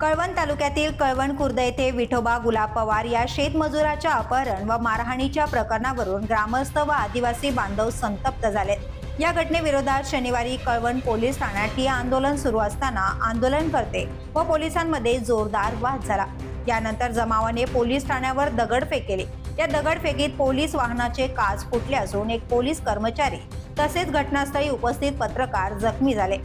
कळवण तालुक्यातील कळवण खुर्द येथे विठोबा गुलाब पवार या शेतमजुराच्या अपहरण व मारहाणीच्या प्रकरणावरून ग्रामस्थ व आदिवासी बांधव संतप्त झालेत. या घटनेविरोधात शनिवारी कळवण पोलीस ठाण्यात ठिय्या आंदोलन सुरू असताना आंदोलनकर्ते व पोलिसांमध्ये जोरदार वाद झाला. यानंतर जमावाने पोलीस ठाण्यावर दगडफेक केली. या दगडफेकीत पोलीस वाहनाचे काच फुटले असून एक पोलीस कर्मचारी तसेच घटनास्थळी उपस्थित पत्रकार जखमी झाले.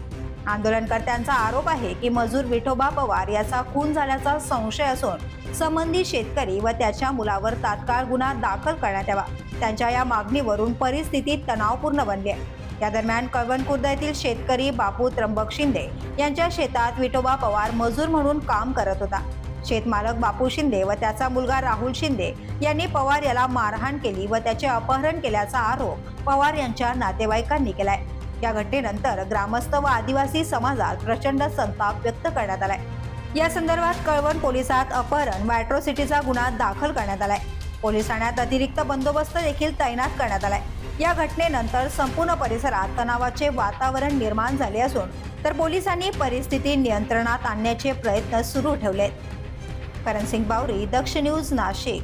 आंदोलनकर्त्यांचा आरोप आहे की मजूर विठोबा पवार याचा खून झाल्याचा संशय असून संबंधित शेतकरी व त्याच्या मुलावर तात्काळ गुन्हा दाखल करण्यात यावा. त्यांच्या या मागणीवरून परिस्थिती तणावपूर्ण बनली आहे. या दरम्यान कळवणखुर्द येथील शेतकरी बापू त्र्यंबक शिंदे यांच्या शेतात विठोबा पवार मजूर म्हणून काम करत होता. शेतमालक बापू शिंदे व त्याचा मुलगा राहुल शिंदे यांनी पवार याला मारहाण केली व त्याचे अपहरण केल्याचा आरोप पवार यांच्या नातेवाईकांनी केलाय. या घटनेनंतर ग्रामस्थ व आदिवासी समाजात प्रचंड संताप व्यक्त करण्यात आलाय. या संदर्भात कळवण पोलिसात अपहरण व अॅट्रॉसिटीचा गुन्हा दाखल करण्यात आलाय. पोलीस ठाण्यात अतिरिक्त बंदोबस्त देखील तैनात करण्यात आलाय. या घटनेनंतर संपूर्ण परिसरात तणावाचे वातावरण निर्माण झाले असून तर पोलिसांनी परिस्थिती नियंत्रणात आणण्याचे प्रयत्न सुरू ठेवलेत. करणसिंग बावरी दक्ष न्यूज नाशिक.